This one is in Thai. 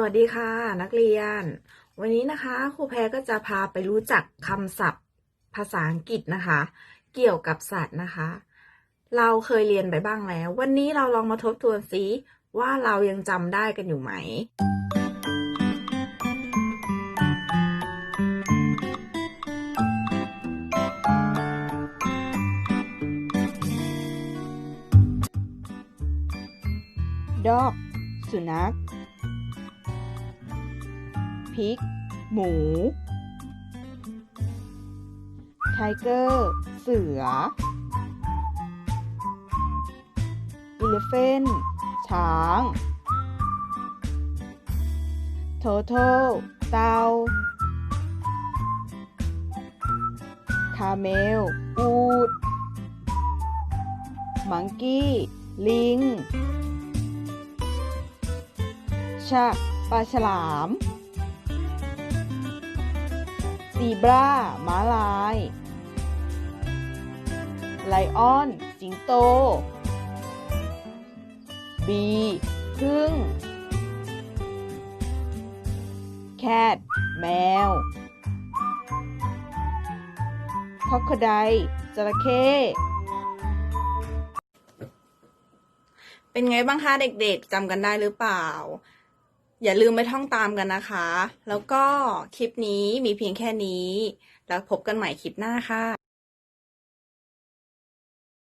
สวัสดีค่ะ นักเรียน วันนี้นะคะครูแพรก็จะพาไปรู้จักคำศัพท์ภาษาอังกฤษนะคะ เกี่ยวกับสัตว์นะคะ เราเคยเรียนไปบ้างแล้ว วันนี้เราลองมาทบทวนซิว่าเรายังจำได้กันอยู่ไหม dog สุนัข พริก หมู ไทเกอร์ เสืออีเลเฟนช้างโทโทเตาคาเมล อูด มังกี้ ลิง ชักปลาฉลาม ซีบราม้าลาย ไลออน สิงโต บีพึ่ง แคท แมวคอกไดจระเข้ เป็นไงบ้างคะเด็กๆจำกันได้หรือเปล่า อย่าลืมไปท่องตามกันนะคะ แล้วก็คลิปนี้มีเพียงแค่นี้ แล้วพบกันใหม่คลิปหน้าค่ะ